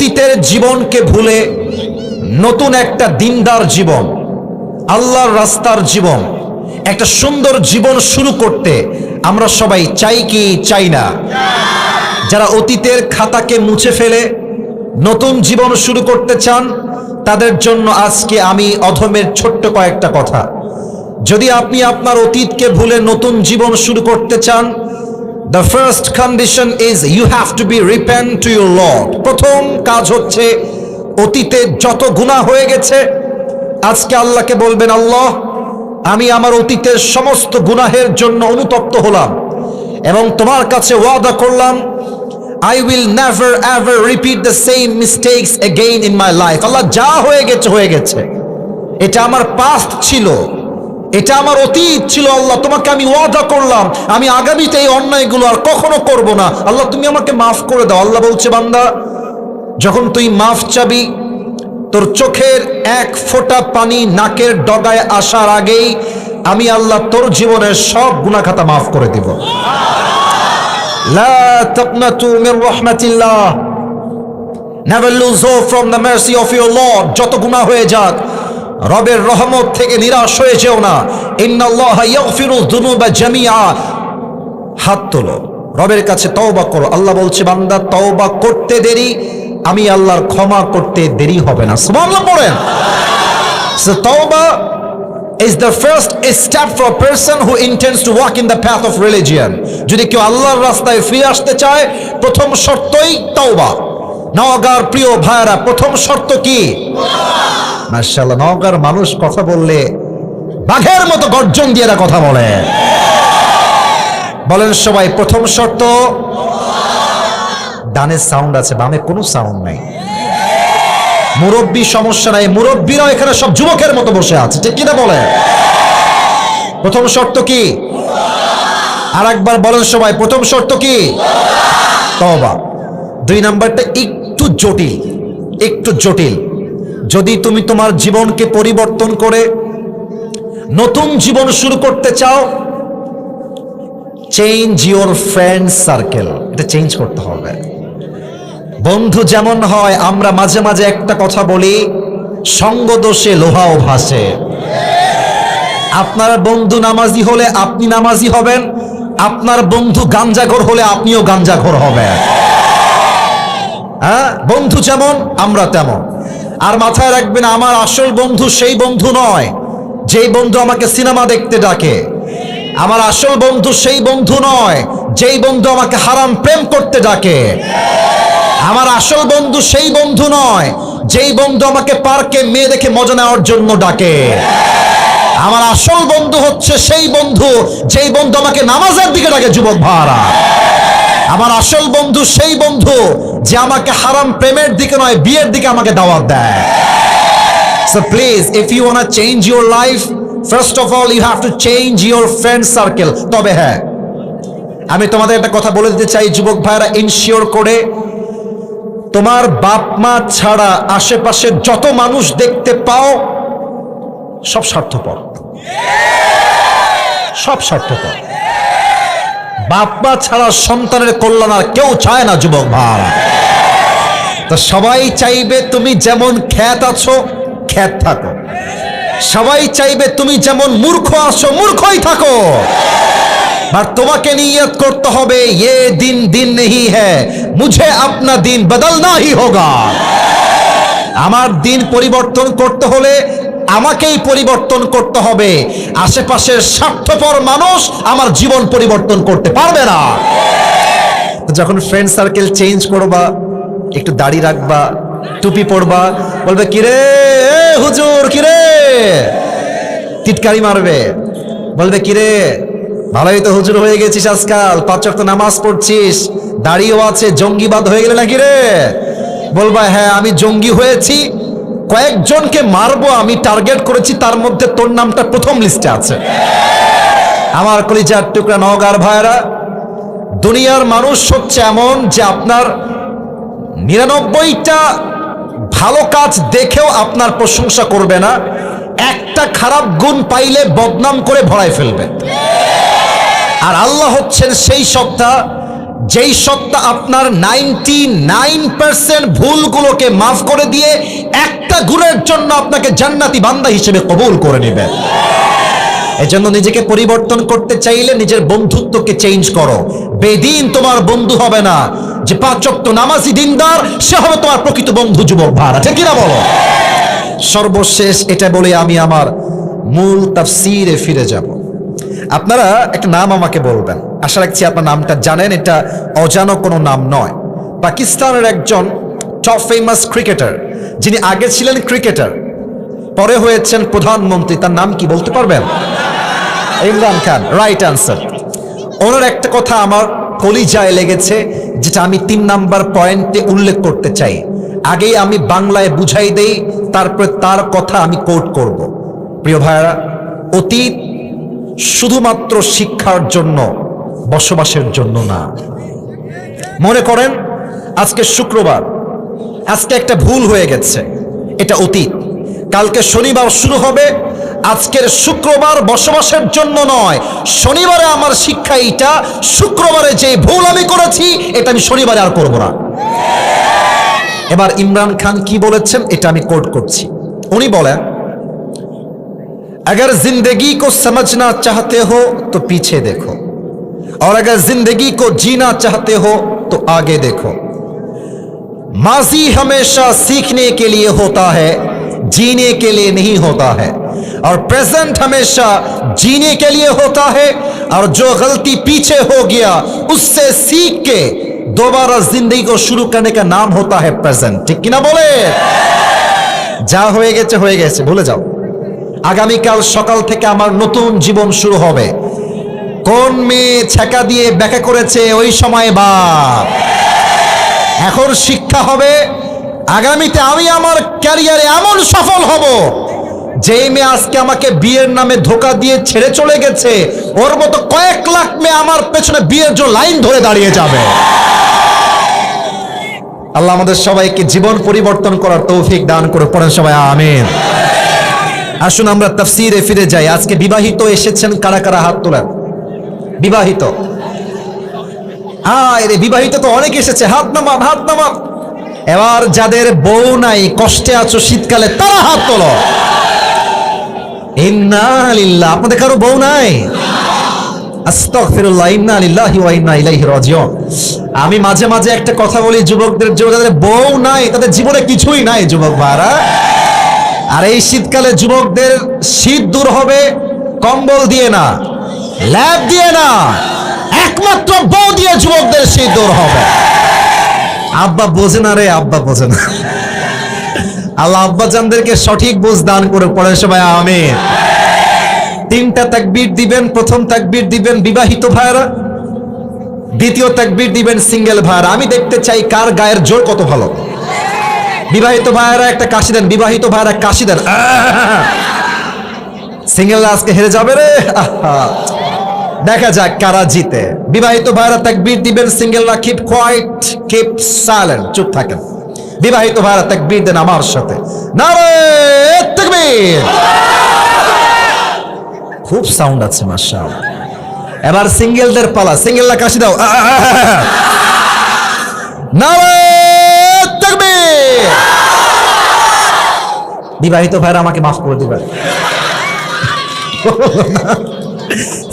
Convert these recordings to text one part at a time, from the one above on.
অতীতের জীবনকে ভুলে নতুন একটা দিনদার জীবন, আল্লাহর রাস্তার জীবন, একটা সুন্দর জীবন শুরু করতে আমরা সবাই চাই কি চাই না। যারা অতীতের খাতাকে মুছে ফেলে নতুন জীবন শুরু করতে চান, তাদের জন্য আজকে আমি অধমের ছোট্ট কয়েকটা কথা। যদি আপনি আপনার অতীতকে ভুলে নতুন জীবন শুরু করতে চান the first condition is you have to be repent to your lord প্রথম কাজ হচ্ছে অতীতে যত গুণা হয়ে গেছে, আজকে আল্লাহকে বলবেন, আল্লাহ, আমি আমার অতীতের সমস্ত গুনাহের জন্য অনুতপ্ত হলাম এবং তোমার কাছে ওয়াদা করলাম I will never ever repeat the same mistakes again in my life আল্লাহ, যা হয়ে গেছে হয়ে গেছে। এটা আমার পাস্ট ছিল। এটা আমার অতীত ছিল আল্লাহ, তোমাকে আমি ওয়াদা করলাম। আমি আগামীতে এই অন্যায়গুলো আর কখনো করব না। আল্লাহ, তুমি আমাকে মাফ করে দাও। আল্লাহ বলছে, বান্দা, যখন তুই মাফ চাবি, তোর চোখের এক ফোঁটা পানি নাকের ডগায় আসার আগেই আমি আল্লাহ তোর জীবনের সব গুণাখাতা মাফ করে দিব। Never lose hope from the mercy of your lord যত গুনাহ হয়ে যাক রবের রহমত থেকে নিরাশ হয়ে যেও না। জামিআ। হাত তোলো। রবের কাছে তওবা করো। আল্লাহ বলছে, বান্দা, তওবা করতে দেরি, আমি আল্লাহর ক্ষমা করতে দেরি হবে না। সুবহানাল্লাহ পড়েন। সো তওবা is the first step for a person who intends to walk in the path of religion. যদি কেউ আল্লাহর রাস্তায় ফিরে আসতে চায়, প্রথম শর্তই তওবা। নওগাঁর প্রিয় ভাইরা প্রথম শর্ত কি? মাশাআল্লাহ, নওগাঁর মানুষ কথা বললে বাঘের মতো গর্জন দিয়ে এরা কথা বলে। বলেন সবাই, প্রথম শর্ত, ডানে সাউন্ড আছে, বামে কোনো সাউন্ড নাই। মুরব্বী সমস্যা নাই, মুরব্বীরা এখানে সব যুবকের মতো বসে আছে, ঠিক কিনা বলে? প্রথম শর্ত কি? আর একবার বলেন সবাই, প্রথম শর্ত কি? তবা দুই নাম্বারটা জটিল, একটু জটিল। যদি তুমি তোমার জীবনকে পরিবর্তন করে নতুন জীবন শুরু করতে চাও চেঞ্জ ইউর ফ্রেন্ড সার্কেল এটা চেঞ্জ করতে হবে। বন্ধু যেমন হয়, আমরা মাঝে মাঝে একটা কথা বলি সঙ্গ দোষে লোহাও ভাসে। আপনার বন্ধু নামাজি হলে আপনি নামাজি হবেন, আপনার বন্ধু গাঞ্জাঘর হলে আপনিও গাঞ্জাঘর হবেন। হ্যাঁ বন্ধু যেমন, আমরা তেমন। আর মাথায় রাখবেন, আমার আসল বন্ধু সেই বন্ধু নয়, যেই বন্ধু আমাকে সিনেমা দেখতে ডাকে। আমার আসল বন্ধু সেই বন্ধু নয়, যেই বন্ধু আমাকে হারাম প্রেম করতে ডাকে। আমার আসল বন্ধু সেই বন্ধু নয়, যেই বন্ধু আমাকে পার্কে মেয়ে দেখে মজা নেওয়ার জন্য ডাকে। আমার আসল বন্ধু হচ্ছে সেই বন্ধু, যেই বন্ধু আমাকে নামাজের দিকে ডাকে, যুবক ভাড়া আমার আসল বন্ধু সেই বন্ধু যে আমাকে হারাম প্রেমের দিকে নয়, বিয়ের দিকে আমাকে দাওয়াত দেয়। So please if you want change your life first of all you have to change your friend circle তবে হ্যাঁ আমি তোমাদের একটা কথা বলে দিতে চাই, যুবক ভাইরা ইনশিওর করে, তোমার বাপ মা ছাড়া আশেপাশে যত মানুষ দেখতে পাও, সব স্বার্থপর। সব স্বার্থপর। বাপ মা ছাড়া সন্তানের কল্যাণ আর কেউ চায় না, যুবক ভাই তো সবাই চাইবে তুমি যেমন খ্যাত আছো, খ্যাত থাকো। সবাই চাইবে তুমি যেমন মূর্খ আসো মূর্খই থাকো। আর তোমাকে নিয়ত করতে হবে, এ দিন দিন নেই হ্যাঁ মুঝে আপনা দিন বদলনা হি হোগা। আমার দিন পরিবর্তন করতে হলে আমাকেই পরিবর্তন করতে হবে। আশেপাশের স্বার্থপর মানুষ আমার জীবন পরিবর্তন করতে পারবে না। যখন ফ্রেন্ড সার্কেল চেঞ্জ করবা একটু দাড়ি রাখবা, টুপি পরবা, বলবে, কিরে হুজুর, কিরে? টিটকারি মারবে। বলবে, কিরে, ভালোই তো হুজুর হয়ে গেছিস আজকাল, পাঁচ ওয়াক্ত নামাজ পড়ছিস, দাড়িও আছে, জঙ্গিবাদ হয়ে গেলে নাকি রে? বলবা হ্যাঁ আমি জঙ্গি হয়েছি, কয়েকজনকে মারবো, আমি টার্গেট করেছি, তার মধ্যে তোর নামটা প্রথম লিস্টে আছে। আমার কলিজার টুকরা নওগার ভাইরা দুনিয়ার মানুষ হচ্ছে এমন যে আপনার নিরানব্বইটা ভালো কাজ দেখেও আপনার প্রশংসা করবে না, একটা খারাপ গুণ পাইলে বদনাম করে ভরায় ফেলবে। আর আল্লাহ হচ্ছেন সেই সত্তা, যেই সত্তা আপনার নাইনটি নাইন পার্সেন্ট ভুলগুলোকে মাফ করে দিয়ে একটা গুণের জন্য আপনাকে জান্নাতি বান্দা হিসেবে কবুল করে নেবে। এজন্য নিজেকে পরিবর্তন করতে চাইলে নিজের বন্ধুত্বকে চেঞ্জ করো। বেদিন তোমার বন্ধু হবে না। যে পাঁচক্ত নামাজি দিনদার, সে হবে তোমার প্রকৃত বন্ধু যুবক ভাড়া। ঠিক কিনা বলো? সর্বশেষ এটা বলে আমি আমার মূল তাফসিরে ফিরে যাব। আপনারা একটা নাম আমাকে বলবেন। আশা রাখছি আপনার নামটা জানেন। এটা অজানো কোনো নাম নয়। পাকিস্তানের একজন টপ ফেমাস ক্রিকেটার যিনি আগে ছিলেন ক্রিকেটার পরে হয়েছেন প্রধানমন্ত্রী। তার নাম কি বলতে পারবেন? ইমরান খান রাইট আনসার ওনার একটা কথা আমার কলিজায় লেগেছে, যেটা আমি তিন নাম্বার পয়েন্টে উল্লেখ করতে চাই। আগেই আমি বাংলায় বুঝাই দেই, তারপরে তার কথা আমি কোট করব। প্রিয় ভাইয়ারা, অতীত শুধুমাত্র শিক্ষার জন্য, বসবাসের জন্য না। মনে করেন, আজকে শুক্রবার, আজকে একটা ভুল হয়ে গেছে, এটা অতীত। কালকে শনিবার শুরু হবে আজকের শুক্রবার বসবাসের জন্য নয় শনিবারে আমার শিক্ষা এইটা শুক্রবারে যে ভুল আমি করেছি এটা আমি শনিবারে আর করব না এবার ইমরান খান কি বলেছেন এটা আমি কোট করছি উনি বলেন अगर जिंदगी को समझना चाहते हो तो पीछे देखो और अगर जिंदगी को जीना चाहते हो तो आगे देखो माजी हमेशा सीखने के लिए होता है जीने के लिए नहीं होता है और प्रेजेंट हमेशा जीने के लिए होता है और जो गलती पीछे हो गया उससे सीख के दोबारा जिंदगी को शुरू करने का नाम होता है प्रेजेंट ठीक कि ना बोले যা হয়ে গেছে হয়ে গেছে ভুলে যাও আগামীকাল সকাল থেকে আমার নতুন জীবন শুরু হবে কোন মেয়ে ছেকা দিয়ে ব্যাখ্যা করেছে ওই সময় বা এখন শিক্ষা হবে আগামীতে আমি আমার ক্যারিয়ারে এমন সফল হব যেই মেয়ে আজকে আমাকে বিয়ের নামে ধোকা দিয়ে ছেড়ে চলে গেছে, ওর মতো কয়েক লাখ মেয়ে আমার পেছনে বিয়ের জন্য লাইন ধরে দাঁড়িয়ে যাবে। আল্লাহ আমাদের সবাইকে জীবন পরিবর্তন করার তৌফিক দান করে পড়েন সবাই, আমিন। আসুন আমরা তাফসিরে ফিরে যাই। আজকে বিবাহিত এসেছেন কারা কারা? হাত তোলেন। বিবাহিত। হ্যাঁ রে, বিবাহিত তো অনেক এসেছে। হাত নামাব হাত নামাব এবার যাদের বউ নাই, কষ্টে আছো শীতকালে, তারা হাত তোলো। আপনাদের কারও বউ নাই? আমি মাঝে মাঝে একটা কথা বলি, যুবকদের যে যাদের বউ নাই, তাদের জীবনে কিছুই নাই, যুবক ভাইরা। আর এই শীতকালে যুবকদের শীত দূর হবে, কম্বল দিয়ে না, ল্যাব দিয়ে না, একমাত্র বউ দিয়ে যুবকদের শীত দূর হবে। আব্বা বোঝে না রে, আব্বা বোঝে না। আল্লাহ আব্বা জানদেরকে সঠিক বুঝ দান করে পড়ে সবাই, আমিন। তিনটা তাকবীর দিবেন, প্রথম তাকবীর দিবেন বিবাহিত ভাইরা দ্বিতীয় তাকবীর দিবেন সিঙ্গেল ভাইরা আমি দেখতে চাই কার গায়ের জোর কত ভালো। বিবাহিত ভাইয়েরা একটা কাশি দেন, বিবাহিত ভাইয়েরা কাশি দেন। সিঙ্গেল আজকে হেরে যাবে রে। দেখা যাক কারা জিতে। বিবাহিত ভাইয়েরা তাকবীর দিবেন, সিঙ্গেলরা কিপ কোয়াইট কিপ সাইলেন্ট চুপ থাকেন। বিবাহিত ভাইয়েরা, তাকবীর দেন আমার সাথে। তাকবীর! খুব সাউন্ড আছে, মাশাআল্লাহ। এবার সিঙ্গেলদের পালা। সিঙ্গেলরা কাশি দাও। তাকবীর! বিবাহিত ভাইরা আমাকে মাফ করে দিবেন।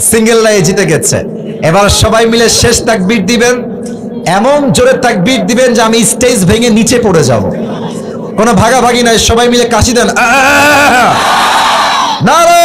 সিঙ্গেল লাই জিতে গেছে। এবার সবাই মিলে শেষ তাকবীর দিবেন। এমন জোরে তাকবির দিবেন যে আমি স্টেজ ভেঙে নিচে পড়ে যাব। কোনো ভাগাভাগি নাই, সবাই মিলে কাশি দেন! নারে